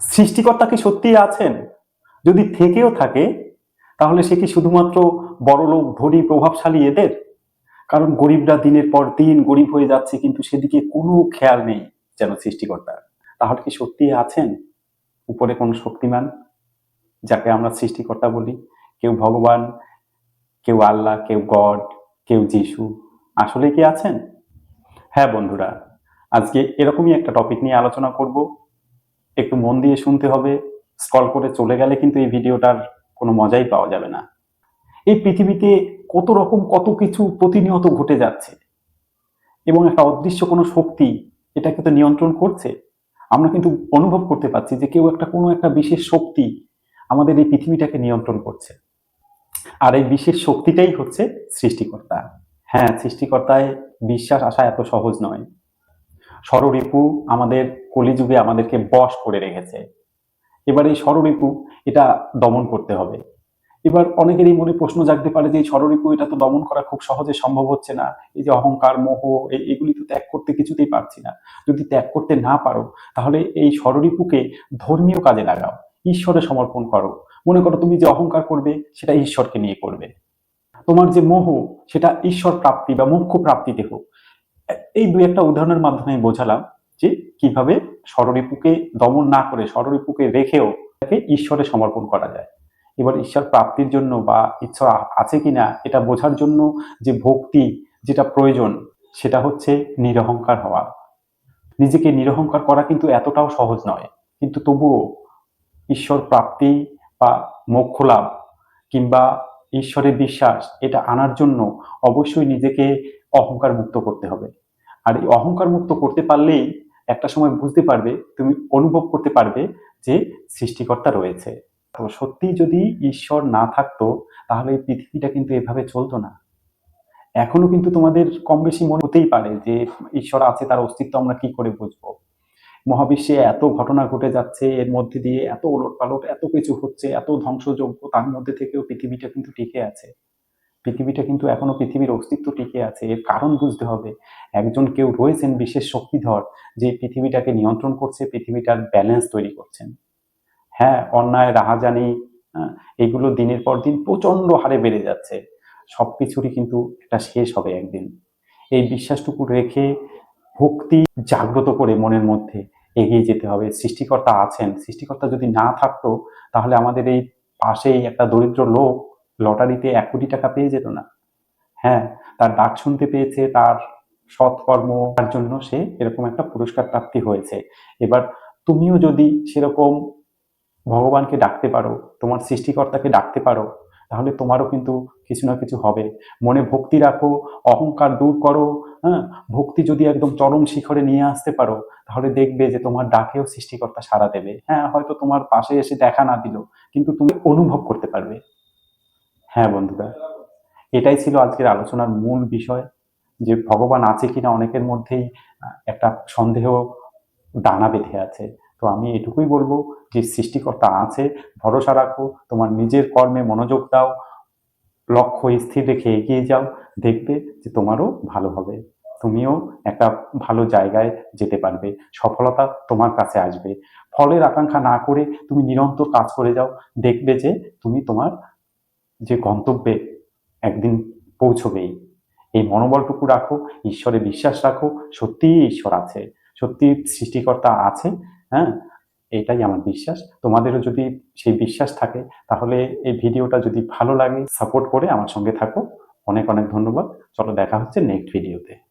সৃষ্টিকর্তা কি সত্যিই আছেন? যদি থেকেও থাকে, তাহলে সে কি শুধুমাত্র বড়লোক, ধনী, প্রভাবশালী এদের? কারণ গরিবরা দিনের পর দিন গরিব হয়ে যাচ্ছে, কিন্তু সেদিকে কোনো খেয়াল নেই যেন সৃষ্টিকর্তার তাহলে কি সত্যিই আছেন? উপরে কোনো শক্তিমান? যাকে আমরা সৃষ্টিকর্তা বলি। কেউ ভগবান, কেউ আল্লাহ, কেউ গড, কেউ যিশু। আসলে কি আছেন? হ্যাঁ বন্ধুরা, আজকে এরকমই একটা টপিক নিয়ে আলোচনা করব। একটু মন দিয়ে শুনতে হবে স্কল করে চলে গেলে কিন্তু এই ভিডিওটার কোনো মজাই পাওয়া যাবে না। এই পৃথিবীতে কত রকম কত কিছু প্রতিনিয়ত ঘটে যাচ্ছে এবং একটা অদৃশ্য কোনো শক্তি এটাকে তো নিয়ন্ত্রণ করছে। আমরা কিন্তু অনুভব করতে পারছি যে কেউ একটা কোনো একটা বিশেষ শক্তি আমাদের এই পৃথিবীটাকে নিয়ন্ত্রণ করছে। আর এই বিশেষ শক্তিটাই হচ্ছে সৃষ্টিকর্তা। হ্যাঁ সৃষ্টিকর্তায় বিশ্বাস আসা এত সহজ নয়। ষড়রিপু আমাদের কলিযুগে আমাদেরকে বশ করে রেখেছে। এবার এই ষড়রিপু এটা দমন করতে হবে। এবার অনেকেরই মনে প্রশ্ন জাগতে পারে যে এই ষড়রিপু এটা তো দমন করা খুব সহজে সম্ভব হচ্ছে না। এই যে অহংকার, মোহ এগুলি তো ত্যাগ করতে কিছুতেই পারছি না। যদি ত্যাগ করতে না পারো, তাহলে এই ষড়রিপুকে ধর্মীয় কাজে লাগাও। ঈশ্বরে সমর্পণ করো। মনে করো তুমি যে অহংকার করবে, সেটা ঈশ্বরকে নিয়ে করবে। তোমার যে মোহ, সেটা ঈশ্বর প্রাপ্তি বা মোক্ষ প্রাপ্তিতে হোক। এই দুই একটা উদাহরণের মাধ্যমে আমি বোঝালাম যে কীভাবে ষড়রিপুকে দমন না করে ষড়রিপুকে রেখেও তাকে ঈশ্বরে সমর্পণ করা যায়। এবার ঈশ্বর প্রাপ্তির জন্য বা আ- আছে কিনা এটা বোঝার জন্য যে ভক্তি যেটা প্রয়োজন সেটা হচ্ছে নিরহংকার হওয়া। নিজেকে নিরহংকার করা কিন্তু এতটাও সহজ নয়। কিন্তু তবুও ঈশ্বর প্রাপ্তি বা মোক্ষ লাভ কিংবা ঈশ্বরের বিশ্বাস এটা আনার জন্য অবশ্যই নিজেকে অহংকার মুক্ত করতে হবে। আর এই অহংকার মুক্ত করতে পারলেই একটা সময় বুঝতে পারবে, তুমি অনুভব করতে পারবে যে সৃষ্টিকর্তা রয়েছে। তো সত্যি যদি ঈশ্বর না থাকতো, তাহলে এই পৃথিবীটা কিন্তু এভাবে চলতো না। এখনও কিন্তু তোমাদের কম বেশি মনে হতেই পারে যে ঈশ্বর আছে, তার অস্তিত্ব আমরা কি করে বুঝব? মহাবিশ্বে এত ঘটনা ঘটে যাচ্ছে, এর মধ্যে দিয়ে এত ওলট পালট এত কিছু হচ্ছে, এত ধ্বংসযোগ্য তার মধ্যে থেকেও পৃথিবীটা কিন্তু টিকে আছে। পৃথিবীটা কিন্তু এখনও পৃথিবীর অস্তিত্ব টিকে আছে। এর কারণ বুঝতে হবে, একজন কেউ রয়েছেন বিশেষ শক্তিধর, যে পৃথিবীটাকে নিয়ন্ত্রণ করছে, পৃথিবীটার ব্যালেন্স তৈরি করছেন। হ্যাঁ অন্যায়, রাহাজানি এগুলো দিনের পর দিন প্রচণ্ড হারে বেড়ে যাচ্ছে। সব কিছুরই কিন্তু এটা শেষ হবে একদিন। এই বিশ্বাসটুকু রেখে ভক্তি জাগ্রত করে মনের মধ্যে এগিয়ে যেতে হবে। সৃষ্টিকর্তা আছেন। সৃষ্টিকর্তা যদি না থাকতো, তাহলে আমাদের এই পাশেই একটা দরিদ্র লোক লটারিতে এক কোটি টাকা পেয়ে যেত না। হ্যাঁ তার ডাক শুনতে পেয়েছে, তার সৎকর্ম, তার জন্য সে এরকম একটা পুরস্কার প্রাপ্তি হয়েছে। এবার তুমিও যদি সেরকম ভগবানকে ডাকতে পারো, তোমার সৃষ্টিকর্তাকে ডাকতে পারো, তাহলে তোমারও কিন্তু কিছু না কিছু হবে। মনে ভক্তি রাখো, অহংকার দূর করো হ্যাঁ ভক্তি যদি একদম চরম শিখরে নিয়ে আসতে পারো, তাহলে দেখবে যে তোমার ডাকেও সৃষ্টিকর্তা সাড়া দেবে। হ্যাঁ হয়তো তোমার পাশে এসে দেখা না দিল, কিন্তু তুমি অনুভব করতে পারবে। হ্যাঁ বন্ধুরা, এটাই ছিল আজকের আলোচনার মূল বিষয় যে ভগবান আছে কিনা অনেকের মধ্যেই একটা সন্দেহ দানা বেঁধে আছে। তো আমি এটুকুই বলব যে সৃষ্টিকর্তা আছে, ভরসা রাখো, তোমার নিজের কর্মে মনোযোগ দাও, লক্ষ্য স্থির রেখে এগিয়ে যাও, দেখবে যে তোমারও ভালো হবে। তুমিও একটা ভালো জায়গায় যেতে পারবে, সফলতা তোমার কাছে আসবে। ফলের আকাঙ্ক্ষা না করে তুমি নিরন্তর কাজ করে যাও, দেখবে যে তুমি তোমার যে গন্তব্যে একদিন পৌঁছবেই এই। মনোবলটুকু রাখো, ঈশ্বরে বিশ্বাস রাখো, সত্যিই ঈশ্বর আছে সত্যি সৃষ্টিকর্তা আছে হ্যাঁ? এটাই আমার বিশ্বাস। তোমাদেরও যদি সেই বিশ্বাস থাকে, তাহলে এই ভিডিওটা যদি ভালো লাগে সাপোর্ট করে আমার সঙ্গে থাকো। অনেক অনেক ধন্যবাদ। চলো দেখা হচ্ছে নেক্সট ভিডিওতে